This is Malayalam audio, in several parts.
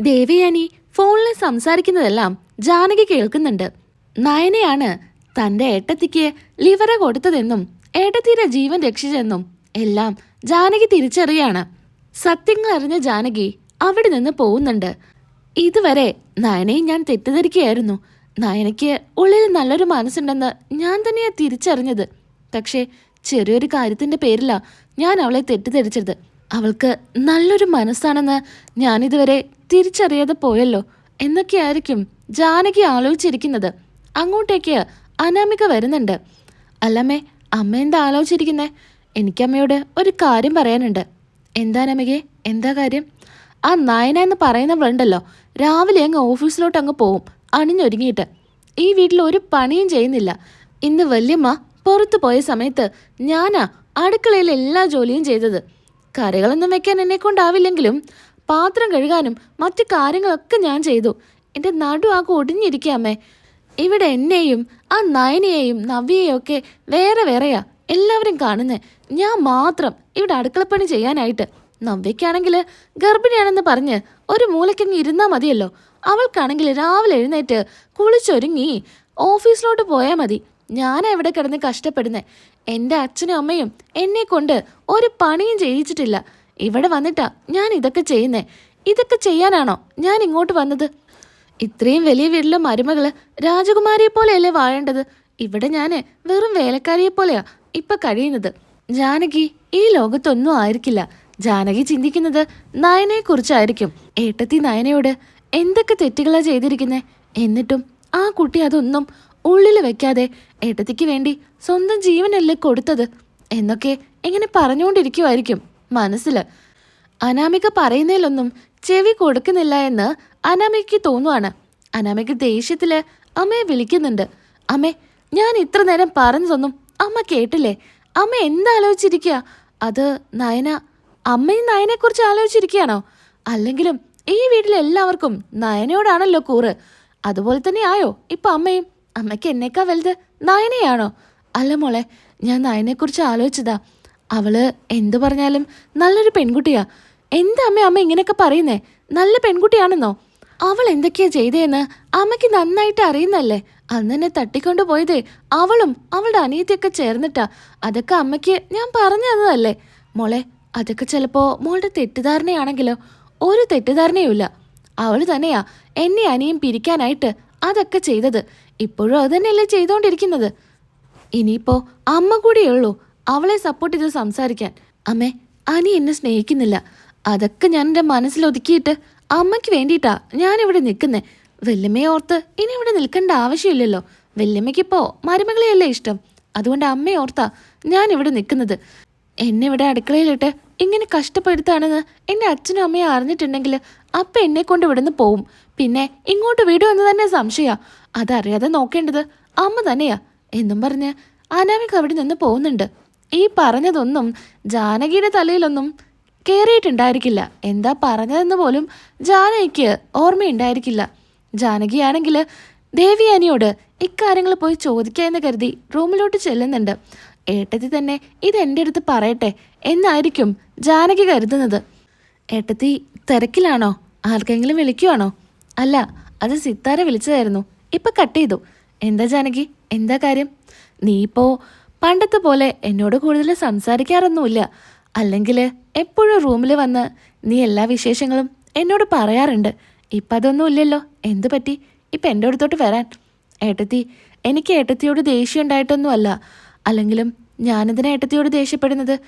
ദേവയാനി ഫോണിൽ സംസാരിക്കുന്നതെല്ലാം ജാനകി കേൾക്കുന്നുണ്ട്. നയനയാണ് തന്റെ ഏട്ടത്തിക്ക് ലിവറ കൊടുത്തതെന്നും ഏട്ടത്തിയുടെ ജീവൻ രക്ഷിച്ചെന്നും എല്ലാം ജാനകി തിരിച്ചറിയാണ്. സത്യങ്ങൾ അറിഞ്ഞ ജാനകി അവിടെ നിന്ന് പോകുന്നുണ്ട്. ഇതുവരെ നയനയും ഞാൻ തെറ്റിദ്ധരിക്കുകയായിരുന്നു. നയനയ്ക്ക് ഉള്ളിൽ നല്ലൊരു മനസ്സുണ്ടെന്ന് ഞാൻ തന്നെയാണ് തിരിച്ചറിഞ്ഞത്. പക്ഷേ ചെറിയൊരു കാര്യത്തിന്റെ പേരിലാ ഞാൻ അവളെ തെറ്റിദ്ധരിച്ചത്. അവൾക്ക് നല്ലൊരു മനസ്സാണെന്ന് ഞാനിതുവരെ തിരിച്ചറിയാതെ പോയല്ലോ. എന്നൊക്കെയായിരിക്കും ജാനകി ആലോചിച്ചിരിക്കുന്നത്. അങ്ങോട്ടേക്ക് അനാമിക വരുന്നുണ്ട്. അല്ലമ്മേ അമ്മ എന്താ ആലോചിച്ചിരിക്കുന്നേ? എനിക്കമ്മയോട് ഒരു കാര്യം പറയാനുണ്ട്. എന്താ അനാമികെ എന്താ കാര്യം? ആ നയന എന്ന് പറയുന്നവളുണ്ടല്ലോ രാവിലെ അങ്ങ് ഓഫീസിലോട്ട് അങ്ങ് പോവും അണിഞ്ഞൊരുങ്ങിയിട്ട്. ഈ വീട്ടിൽ ഒരു പണിയും ചെയ്യുന്നില്ല. ഇന്ന് വല്യമ്മ പുറത്തു പോയ സമയത്ത് ഞാനാ അടുക്കളയിൽ എല്ലാ ജോലിയും ചെയ്തത്. കറികളൊന്നും വെക്കാൻ എന്നെ കൊണ്ടാവില്ലെങ്കിലും പാത്രം കഴുകാനും മറ്റു കാര്യങ്ങളൊക്കെ ഞാൻ ചെയ്തു. എന്റെ നടു ആകെ ഒടിഞ്ഞിരിക്കാമേ ഇവിടെ എന്നെയും ആ നയനയെയും നവ്യയെയും ഒക്കെ വേറെ വേറെയാ എല്ലാവരും കാണുന്നേ. ഞാൻ മാത്രം ഇവിടെ അടുക്കളപ്പണി ചെയ്യാനായിട്ട്. നവ്യക്കാണെങ്കിൽ ഗർഭിണിയാണെന്ന് പറഞ്ഞ് ഒരു മൂലക്കങ്ങ് ഇരുന്നാ മതിയല്ലോ. അവൾക്കാണെങ്കിൽ രാവിലെ എഴുന്നേറ്റ് കുളിച്ചൊരുങ്ങി ഓഫീസിലോട്ട് പോയാൽ മതി. ഞാൻ എവിടെ കിടന്ന് കഷ്ടപ്പെടുന്നത് എന്റെ അച്ഛനും അമ്മയും എന്നെ കൊണ്ട് ഒരു പണിയും ചെയ്യിച്ചിട്ടില്ല. ഇവിടെ വന്നിട്ടാ ഞാൻ ഇതൊക്കെ ചെയ്യുന്നേ. ഇതൊക്കെ ചെയ്യാനാണോ ഞാൻ ഇങ്ങോട്ട് വന്നത്? ഇത്രയും വലിയ വീട്ടിലെ മരുമകൾ രാജകുമാരിയെ പോലെയല്ലേ വാഴേണ്ടത്? ഇവിടെ ഞാൻ വെറും വേലക്കാരിയെ പോലെയാ ഇപ്പൊ കഴിയുന്നത്. ജാനകി ഈ ലോകത്തൊന്നും ആയിരിക്കില്ല. ജാനകി ചിന്തിക്കുന്നത് നയനയെ കുറിച്ചായിരിക്കും ഏട്ടത്തി നയനയോട് എന്തൊക്കെ തെറ്റുകളാ ചെയ്തിരിക്കുന്നേ? എന്നിട്ടും ആ കുട്ടി അതൊന്നും ഉള്ളിൽ വെക്കാതെ ഏട്ടത്തിക്ക് വേണ്ടി സ്വന്തം ജീവനല്ലേ കൊടുത്തത്? എന്നൊക്കെ എങ്ങനെ പറഞ്ഞുകൊണ്ടിരിക്കുമായിരിക്കും മനസ്സിൽ. അനാമിക പറയുന്നതിലൊന്നും ചെവി കൊടുക്കുന്നില്ല എന്ന് അനാമികയ്ക്ക് തോന്നുവാണ്. അനാമിക ദേഷ്യത്തിൽ അമ്മയെ വിളിക്കുന്നുണ്ട്. അമ്മേ ഞാൻ ഇത്ര നേരം പറഞ്ഞതൊന്നും അമ്മ കേട്ടില്ലേ? അമ്മ എന്താലോചിച്ചിരിക്കുക അത് നയന അമ്മയും നയനെ കുറിച്ച് ആലോചിച്ചിരിക്കുകയാണോ? അല്ലെങ്കിലും ഈ വീട്ടിലെ എല്ലാവർക്കും നയനയോടാണല്ലോ കൂറ്. അതുപോലെ തന്നെ ആയോ ഇപ്പൊ അമ്മയും? അമ്മയ്ക്ക് എന്നേക്കാ വലുത് നയനയാണോ? അല്ല മോളെ ഞാൻ നയനെക്കുറിച്ച് ആലോചിച്ചതാ. അവൾ എന്തു പറഞ്ഞാലും നല്ലൊരു പെൺകുട്ടിയാ. എന്താ അമ്മ അമ്മ ഇങ്ങനെയൊക്കെ പറയുന്നേ? നല്ല പെൺകുട്ടിയാണെന്നോ? അവൾ എന്തൊക്കെയാ ചെയ്തേന്ന് അമ്മയ്ക്ക് നന്നായിട്ട് അറിയുന്നല്ലേ അന്ന് എന്നെ തട്ടിക്കൊണ്ടു പോയതേ അവളും അവളുടെ അനിയത്തിയൊക്കെ ചേർന്നിട്ടാ. അതൊക്കെ അമ്മയ്ക്ക് ഞാൻ പറഞ്ഞു തന്നതല്ലേ. മോളെ അതൊക്കെ ചിലപ്പോ മോളുടെ തെറ്റിദ്ധാരണയാണെങ്കിലോ? ഒരു തെറ്റിദ്ധാരണയുമില്ല. അവൾ തന്നെയാ എന്നെ അനിയും പിരിക്കാനായിട്ട് അതൊക്കെ ചെയ്തത്. ഇപ്പോഴും അത് തന്നെയല്ലേ ചെയ്തുകൊണ്ടിരിക്കുന്നത് ഇനിയിപ്പോ അമ്മ കൂടിയേ ഉള്ളൂ. അവളെ സപ്പോർട്ട് ചെയ്ത് സംസാരിക്കാൻ. അമ്മേ അനി എന്നെ സ്നേഹിക്കുന്നില്ല. അതൊക്കെ ഞാൻ എന്റെ മനസ്സിലൊതുക്കിയിട്ട് അമ്മയ്ക്ക് വേണ്ടിയിട്ടാ ഞാനിവിടെ നിൽക്കുന്നേ. വെല്ലമ്മയെ ഓർത്ത് ഇനി ഇവിടെ നിൽക്കേണ്ട ആവശ്യമില്ലല്ലോ. വെല്ലമ്മയ്ക്കിപ്പോൾ മരുമകളെയല്ലേ ഇഷ്ടം. അതുകൊണ്ട് അമ്മയെ ഓർത്താ ഞാൻ ഇവിടെ നിൽക്കുന്നത്. എന്നെ ഇവിടെ അടുക്കളയിലിട്ട് ഇങ്ങനെ കഷ്ടപ്പെടുത്താണെന്ന് എന്റെ അച്ഛനും അമ്മയും അറിഞ്ഞിട്ടുണ്ടെങ്കിൽ അപ്പ എന്നെ കൊണ്ട് ഇവിടുന്ന് പോവും. പിന്നെ ഇങ്ങോട്ട് വിടുമെന്ന് തന്നെ സംശയ. അതറിയാതെ നോക്കേണ്ടത് അമ്മ തന്നെയാ. എന്നും പറഞ്ഞ് അനാമിക അവിടെ നിന്ന് പോകുന്നുണ്ട്. ഈ പറഞ്ഞതൊന്നും ജാനകിയുടെ തലയിലൊന്നും കയറിയിട്ടുണ്ടായിരിക്കില്ല എന്താ പറഞ്ഞതെന്ന് പോലും ജാനകിക്ക് ഓർമ്മയുണ്ടായിരിക്കില്ല. ജാനകിയാണെങ്കിൽ ദേവിയാനിയോട് ഇക്കാര്യങ്ങൾ പോയി ചോദിക്കുക എന്ന് കരുതി റൂമിലോട്ട് ചെല്ലുന്നുണ്ട്. ഏട്ടത്തി തന്നെ ഇത് എന്റെ അടുത്ത് പറയട്ടെ എന്നായിരിക്കും ജാനകി കരുതുന്നത്. ഏട്ടത്തി തിരക്കിലാണോ? ആർക്കെങ്കിലും വിളിക്കുവാണോ? അല്ല അത് സിത്താര വിളിച്ചതായിരുന്നു. ഇപ്പം കട്ട് ചെയ്തു. എന്താ ജാനകി? എന്താ കാര്യം? നീ ഇപ്പോ പണ്ടത്തെ പോലെ എന്നോട് കൂടുതൽ സംസാരിക്കാറൊന്നുമില്ല. അല്ലെങ്കിൽ എപ്പോഴും റൂമിൽ വന്ന് നീ എല്ലാ വിശേഷങ്ങളും എന്നോട് പറയാറുണ്ട്. ഇപ്പം അതൊന്നും ഇല്ലല്ലോ എന്തു പറ്റി? ഇപ്പം എന്റെ അടുത്തോട്ട് വരാൻ. ഏട്ടത്തി എനിക്ക് ഏട്ടത്തിയോട് ദേഷ്യം ഉണ്ടായിട്ടൊന്നുമല്ല. അല്ലെങ്കിലും ഞാനെന്തിനാ ഏട്ടത്തിയോട് ദേഷ്യപ്പെടുന്നത്?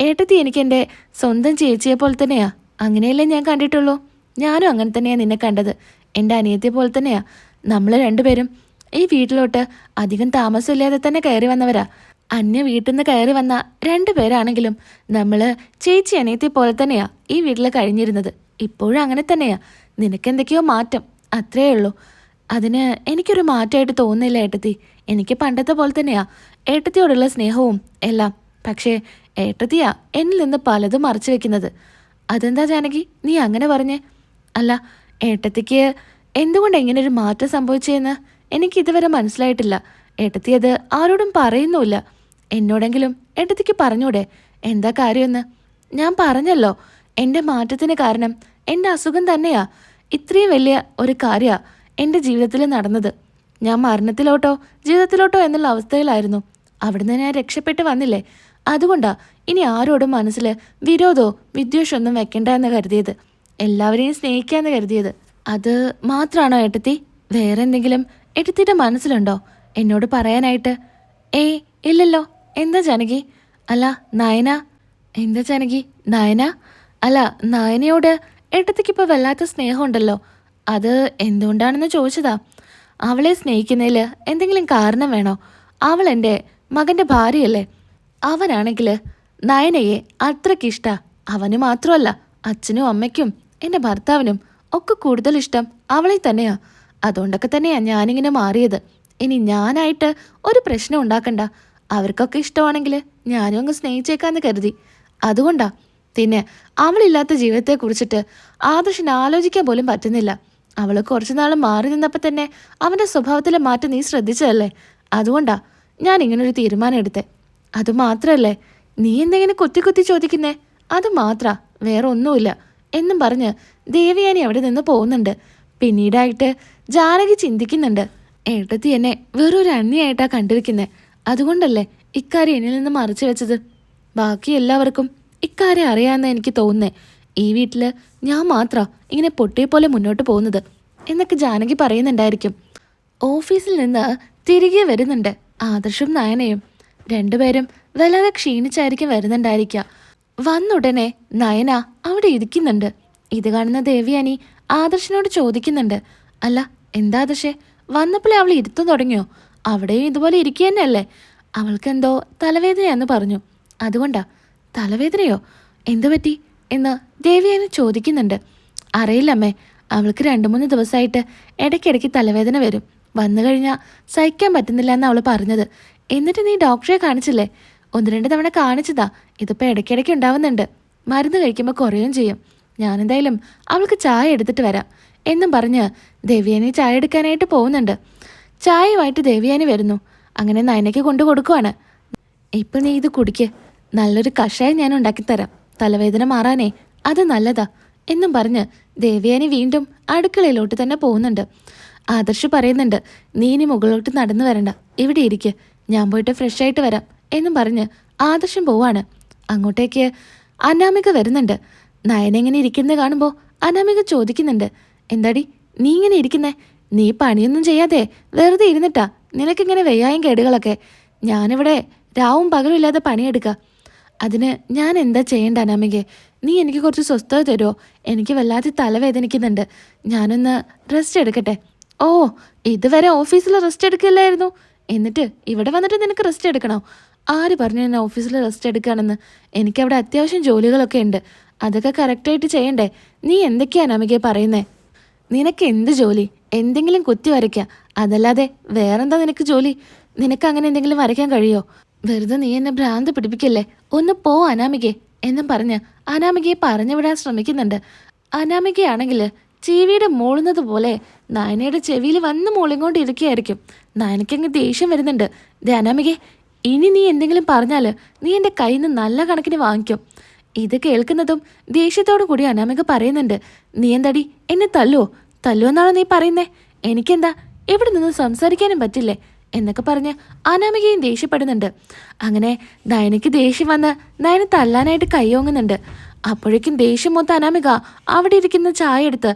ഏട്ടത്തി എനിക്ക് എന്റെ സ്വന്തം ചേച്ചിയെ പോലെ തന്നെയാ. അങ്ങനെയല്ലേ ഞാൻ കണ്ടിട്ടുള്ളൂ. ഞാനും അങ്ങനെ തന്നെയാ നിന്നെ കണ്ടത്. എന്റെ അനിയത്തിയെ പോലെ തന്നെയാ. നമ്മൾ രണ്ടുപേരും ഈ വീട്ടിലോട്ട് അധികം താമസമില്ലാതെ തന്നെ കയറി വന്നവരാ. അന്യ വീട്ടിൽ നിന്ന് കയറി വന്ന രണ്ടുപേരാണെങ്കിലും നമ്മൾ ചേച്ചി അനിയത്തി പോലെ തന്നെയാ ഈ വീട്ടിൽ കഴിഞ്ഞിരുന്നത്. ഇപ്പോഴും അങ്ങനെ തന്നെയാ. നിനക്കെന്തൊക്കെയോ മാറ്റം. അത്രേ ഉള്ളൂ. അതിന് എനിക്കൊരു മാറ്റമായിട്ട് തോന്നുന്നില്ല ഏട്ടത്തി. എനിക്ക് പണ്ടത്തെ പോലെ തന്നെയാ. ഏട്ടത്തിയോടുള്ള സ്നേഹവും എല്ലാം. പക്ഷേ ഏട്ടത്തിയാ എന്നിൽ നിന്ന് പലതും മറച്ചു വെക്കുന്നത്. അതെന്താ ജാനകി? നീ അങ്ങനെ പറഞ്ഞേ. അല്ല ഏട്ടത്തിക്ക് എന്തുകൊണ്ട് ഇങ്ങനെ ഒരു മാറ്റം സംഭവിച്ചതെന്ന് എനിക്കിതുവരെ മനസ്സിലായിട്ടില്ല. ഏട്ടത്തി അത് ആരോടും പറയുന്നുമില്ല. എന്നോടെങ്കിലും എടുത്തേക്ക് പറഞ്ഞൂടെ? എന്താ കാര്യമെന്ന്? ഞാൻ പറഞ്ഞല്ലോ. എന്റെ മാറ്റത്തിന് കാരണം എന്റെ അസുഖം തന്നെയാ. ഇത്രയും വലിയ ഒരു കാര്യമാണ് എന്റെ ജീവിതത്തിൽ നടന്നത്. ഞാൻ മരണത്തിലോട്ടോ ജീവിതത്തിലോട്ടോ എന്നുള്ള അവസ്ഥയിലായിരുന്നു. അവിടുന്ന് ഞാൻ രക്ഷപ്പെട്ട് വന്നില്ലേ? അതുകൊണ്ടാ ഇനി ആരോടും മനസ്സിൽ വിരോധമോ വിദ്വേഷമൊന്നും വെക്കണ്ട എന്ന് കരുതിയത്. എല്ലാവരെയും സ്നേഹിക്കാന്ന് കരുതിയത്. അത് മാത്രമാണോ ഏട്ടത്തി? വേറെ എന്തെങ്കിലും ഏട്ടത്തിയുടെ മനസ്സിലുണ്ടോ? എന്നോട് പറയാനായിട്ട്? ഏയ് ഇല്ലല്ലോ. എന്താ ജാനകി? അല്ല നയന? എന്താ ജാനകി? നയന? അല്ല നയനയോട് ഏട്ടത്തിക്കിപ്പോൾ വല്ലാത്ത സ്നേഹമുണ്ടല്ലോ. അത് എന്തുകൊണ്ടാണെന്ന് ചോദിച്ചതാ. അവളെ സ്നേഹിക്കുന്നതിൽ എന്തെങ്കിലും കാരണം വേണോ? അവൾ എന്റെ മകന്റെ ഭാര്യയല്ലേ. അവനാണെങ്കിൽ നയനയെ അത്രയ്ക്കിഷ്ട അവന് മാത്രമല്ല അച്ഛനും അമ്മയ്ക്കും എന്റെ ഭർത്താവിനും ഒക്കെ കൂടുതൽ ഇഷ്ടം അവളെ തന്നെയാ. അതുകൊണ്ടൊക്കെ തന്നെയാ ഞാനിങ്ങനെ മാറിയത്. ഇനി ഞാനായിട്ട് ഒരു പ്രശ്നം ഉണ്ടാക്കണ്ട. അവർക്കൊക്കെ ഇഷ്ടമാണെങ്കിൽ ഞാനും അങ്ങ് സ്നേഹിച്ചേക്കാന്ന് കരുതി. അതുകൊണ്ടാ പിന്നെ അവളില്ലാത്ത ജീവിതത്തെ കുറിച്ചിട്ട് ആദർശന് ആലോചിക്കാൻ പോലും പറ്റുന്നില്ല. അവൾ കുറച്ചു നാൾ മാറി നിന്നപ്പോൾ തന്നെ അവന്റെ സ്വഭാവത്തിലെ മാറ്റം നീ ശ്രദ്ധിച്ചതല്ലേ? അതുകൊണ്ടാ ഞാൻ ഇങ്ങനൊരു തീരുമാനം എടുത്തേ. അത് മാത്രല്ലേ? നീ എന്തെങ്കിലും കുത്തി കുത്തി ചോദിക്കുന്നേ? അത് മാത്ര വേറെ ഒന്നുമില്ല എന്നും പറഞ്ഞ് ദേവിയാനി അവിടെ നിന്ന് പോകുന്നുണ്ട്. പിന്നീടായിട്ട് ജാനകി ചിന്തിക്കുന്നുണ്ട് ഏട്ടത്തി എന്നെ വെറൊരു അന്യായിട്ടാ കണ്ടിരിക്കുന്നേ. അതുകൊണ്ടല്ലേ ഇക്കാര്യം എന്നിൽ നിന്ന് മറച്ചു വെച്ചത്? ബാക്കി എല്ലാവർക്കും ഇക്കാര്യം അറിയാമെന്ന് എനിക്ക് തോന്നുന്നേ. ഈ വീട്ടിൽ ഞാൻ മാത്ര ഇങ്ങനെ പൊട്ടിയെ പോലെ മുന്നോട്ട് പോകുന്നത്. എന്നൊക്കെ ജാനകി പറയുന്നുണ്ടായിരിക്കും. ഓഫീസിൽ നിന്ന് തിരികെ വരുന്നുണ്ട് ആദർശും നയനയും. രണ്ടുപേരും വളരെ ക്ഷീണിച്ചായിരിക്കും വരുന്നുണ്ടായിരിക്കുക വന്നുടനെ നയന അവിടെ ഇരിക്കുന്നുണ്ട്. ഇത് കാണുന്ന ദേവിയാനി ആദർശിനോട് ചോദിക്കുന്നുണ്ട്. അല്ല എന്താ ആദർശേ? വന്നപ്പോഴേ അവൾ ഇരുത്തു തുടങ്ങിയോ? അവിടെയും ഇതുപോലെ ഇരിക്കുക തന്നെയല്ലേ അവൾക്കെന്തോ തലവേദനയാന്ന് പറഞ്ഞു. അതുകൊണ്ടാ തലവേദനയോ? എന്തു പറ്റി? എന്ന് ദേവിയാനി ചോദിക്കുന്നുണ്ട്. അറിയില്ലമ്മേ അവൾക്ക് രണ്ട് മൂന്ന് ദിവസമായിട്ട് ഇടയ്ക്കിടയ്ക്ക് തലവേദന വരും. വന്നു കഴിഞ്ഞാൽ സഹിക്കാൻ പറ്റുന്നില്ല എന്ന് അവൾ പറഞ്ഞത്. എന്നിട്ട് നീ ഡോക്ടറെ കാണിച്ചില്ലേ? ഒന്ന് രണ്ട് തവണ കാണിച്ചതാ. ഇതിപ്പോൾ ഇടയ്ക്കിടയ്ക്ക് ഉണ്ടാവുന്നുണ്ട്. മരുന്ന് കഴിക്കുമ്പോൾ കുറയുകയും ചെയ്യും. ഞാനെന്തായാലും അവൾക്ക് ചായ എടുത്തിട്ട് വരാം. എന്നും പറഞ്ഞ് ദേവിയനെ ചായ എടുക്കാനായിട്ട് പോകുന്നുണ്ട്. ചായയുമായിട്ട് ദേവിയാനി വരുന്നു. അങ്ങനെ നയനയ്ക്ക് കൊണ്ടു കൊടുക്കുവാണ്. ഇപ്പൊ നീ ഇത് കുടിക്ക്. നല്ലൊരു കഷായം ഞാൻ ഉണ്ടാക്കിത്തരാം. തലവേദന മാറാനേ അത് നല്ലതാ എന്നും പറഞ്ഞ് ദേവയാനി വീണ്ടും അടുക്കളയിലോട്ട് തന്നെ പോകുന്നുണ്ട്. ആദർശ് പറയുന്നുണ്ട് നീ ഇനി മുകളിലോട്ട് നടന്നു വരണ്ട. ഇവിടെ ഇരിക്ക്. ഞാൻ പോയിട്ട് ഫ്രഷ് ആയിട്ട് വരാം എന്നും പറഞ്ഞ് ആദർശം പോവാണ്. അങ്ങോട്ടേക്ക് അനാമിക വരുന്നുണ്ട്. നയനെങ്ങനെ ഇരിക്കുന്നത് കാണുമ്പോൾ അനാമിക ചോദിക്കുന്നുണ്ട് എന്താടി? നീ ഇങ്ങനെ ഇരിക്കുന്നേ? നീ പണിയൊന്നും ചെയ്യാതെ വെറുതെ ഇരുന്നിട്ടാ. നിനക്കിങ്ങനെ വെയ്യായും കേടുകളൊക്കെ. ഞാനിവിടെ രാവും പകലും ഇല്ലാതെ പണിയെടുക്കുക അതിന് ഞാൻ എന്താ ചെയ്യേണ്ട അനാമികെ? നീ എനിക്ക് കുറച്ച് സ്വസ്ഥത തരുമോ എനിക്ക് വല്ലാതെ തലവേദനിക്കുന്നുണ്ട്. ഞാനൊന്ന് റെസ്റ്റ് എടുക്കട്ടെ. ഓ ഇതുവരെ ഓഫീസിൽ റെസ്റ്റ് എടുക്കില്ലായിരുന്നു. എന്നിട്ട് ഇവിടെ വന്നിട്ട് നിനക്ക് റെസ്റ്റ് എടുക്കണോ? ആര് പറഞ്ഞു ഞാൻ ഓഫീസിൽ റെസ്റ്റ് എടുക്കുകയാണെന്ന് എനിക്കവിടെ അത്യാവശ്യം ജോലികളൊക്കെ ഉണ്ട്. അതൊക്കെ കറക്റ്റായിട്ട് ചെയ്യണ്ടേ? നീ എന്തൊക്കെയാണ് അനാമികയെ പറയുന്നേ? നിനക്ക് എന്ത് ജോലി? എന്തെങ്കിലും കുത്തി വരയ്ക്കാം. അതല്ലാതെ വേറെന്താ നിനക്ക് ജോലി? നിനക്ക് അങ്ങനെ എന്തെങ്കിലും വരയ്ക്കാൻ കഴിയോ? വെറുതെ നീ എന്നെ ഭ്രാന്ത് പിടിപ്പിക്കല്ലേ? ഒന്ന് പോ അനാമികെ എന്നും പറഞ്ഞ് അനാമികയെ പറഞ്ഞു വിടാൻ ശ്രമിക്കുന്നുണ്ട്. അനാമികയാണെങ്കിൽ ചെവിയുടെ മൂളുന്നത് പോലെ നയനയുടെ ചെവിയിൽ വന്ന് മൂളിങ്ങോണ്ടിരിക്കുകയായിരിക്കും. നയനയ്ക്കങ്ങ് ദേഷ്യം വരുന്നുണ്ട്. ദേ അനാമികെ ഇനി നീ എന്തെങ്കിലും പറഞ്ഞാൽ നീ എന്റെ കയ്യിൽ നിന്ന് നല്ല കണക്കിന് വാങ്ങിക്കും. ഇത് കേൾക്കുന്നതും ദേഷ്യത്തോടു കൂടി അനാമിക പറയുന്നുണ്ട്. നീ എന്തടി? എന്നെ തല്ലുവോ? തല്ലുവെന്നാണോ നീ പറയുന്നേ? എനിക്കെന്താ? ഇവിടെ നിന്ന് സംസാരിക്കാനും പറ്റില്ലേ? എന്നൊക്കെ പറഞ്ഞ് അനാമികയും ദേഷ്യപ്പെടുന്നുണ്ട്. അങ്ങനെ നയനയ്ക്ക് ദേഷ്യം വന്ന് നയന തല്ലാനായിട്ട് കൈയോങ്ങുന്നുണ്ട് അപ്പോഴേക്കും ദേഷ്യം മൊത്തം അനാമിക അവിടെ ഇരിക്കുന്ന ചായ എടുത്ത്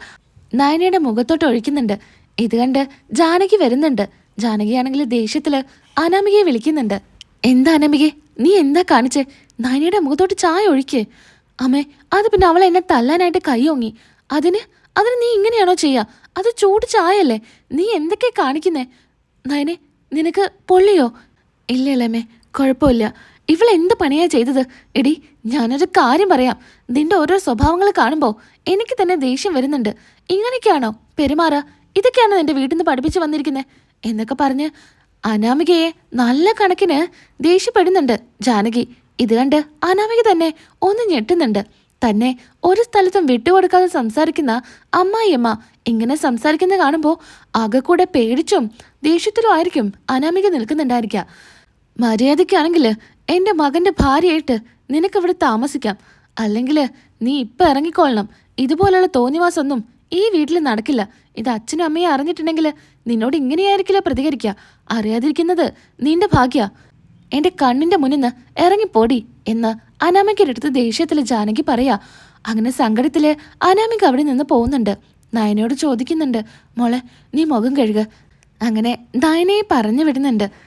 നയനയുടെ മുഖത്തോട്ട് ഒഴിക്കുന്നുണ്ട്. ഇത് കണ്ട് ജാനകി വരുന്നുണ്ട്. ജാനകിയാണെങ്കിൽ ദേഷ്യത്തിൽ അനാമികയെ വിളിക്കുന്നുണ്ട്. എന്താ അനാമികെ? നീ എന്താ കാണിച്ചേ? നയനയുടെ മുഖത്തോട്ട് ചായ ഒഴിക്കേ. അമ്മേ അത് പിന്നെ അവൾ എന്നെ തല്ലാനായിട്ട് കൈയോങ്ങി അതിന് അതിന് നീ ഇങ്ങനെയാണോ ചെയ്യാ? അത് ചൂട് ചായല്ലേ നീ എന്തൊക്കെ കാണിക്കുന്നേ? നയനെ നിനക്ക് പൊള്ളിയോ? ഇല്ല ഇല്ലമ്മേ കുഴപ്പമില്ല. ഇവൾ എന്ത് പണിയാ ചെയ്തത്? എടി ഞാനൊരു കാര്യം പറയാം. നിന്റെ ഓരോ സ്വഭാവങ്ങൾ കാണുമ്പോൾ എനിക്ക് തന്നെ ദേഷ്യം വരുന്നുണ്ട്. ഇങ്ങനെയൊക്കെയാണോ? പെരുമാറുക ഇതൊക്കെയാണോ നിന്റെ വീട്ടിൽ നിന്ന് പഠിപ്പിച്ചു വന്നിരിക്കുന്നത് എന്നൊക്കെ പറഞ്ഞ് അനാമികയെ നല്ല കണക്കിന് ദേഷ്യപ്പെടുന്നുണ്ട്. ജാനകി ഇത് കണ്ട് അനാമിക തന്നെ ഒന്ന് ഞെട്ടുന്നുണ്ട്. തന്നെ ഒരു സ്ഥലത്തും വിട്ടുകൊടുക്കാതെ സംസാരിക്കുന്ന അമ്മായിയമ്മ ഇങ്ങനെ സംസാരിക്കുന്ന കാണുമ്പോൾ ആകെ കൂടെ പേടിച്ചും ദേഷ്യത്തിലും ആയിരിക്കും അനാമിക നിൽക്കുന്നുണ്ടായിരിക്കുക. മര്യാദയ്ക്കാണെങ്കിൽ എന്റെ മകന്റെ ഭാര്യയായിട്ട് നിനക്കിവിടെ താമസിക്കാം. അല്ലെങ്കിൽ നീ ഇപ്പം ഇറങ്ങിക്കൊള്ളണം. ഇതുപോലുള്ള തോന്നിവാസൊന്നും ഈ വീട്ടിൽ നടക്കില്ല. ഇത് അച്ഛനും അമ്മയും അറിഞ്ഞിട്ടുണ്ടെങ്കിൽ നിന്നോട് ഇങ്ങനെയായിരിക്കില്ല പ്രതികരിക്കുക. അറിയാതിരിക്കുന്നത് നിന്റെ ഭാഗ്യ. എന്റെ കണ്ണിന്റെ മുന്നിൽ നിന്ന് ഇറങ്ങിപ്പോടി എന്ന് അനാമികയുടെ അടുത്ത് ദേഷ്യത്തിൽ ജാനകി പറയാ അങ്ങനെ സങ്കടത്തിൽ അനാമിക അവിടെ നിന്ന് പോകുന്നുണ്ട്. നയനയോട് ചോദിക്കുന്നുണ്ട് മോളെ നീ മുഖം കഴുക. അങ്ങനെ നയനയെ പറഞ്ഞു വിടുന്നുണ്ട്.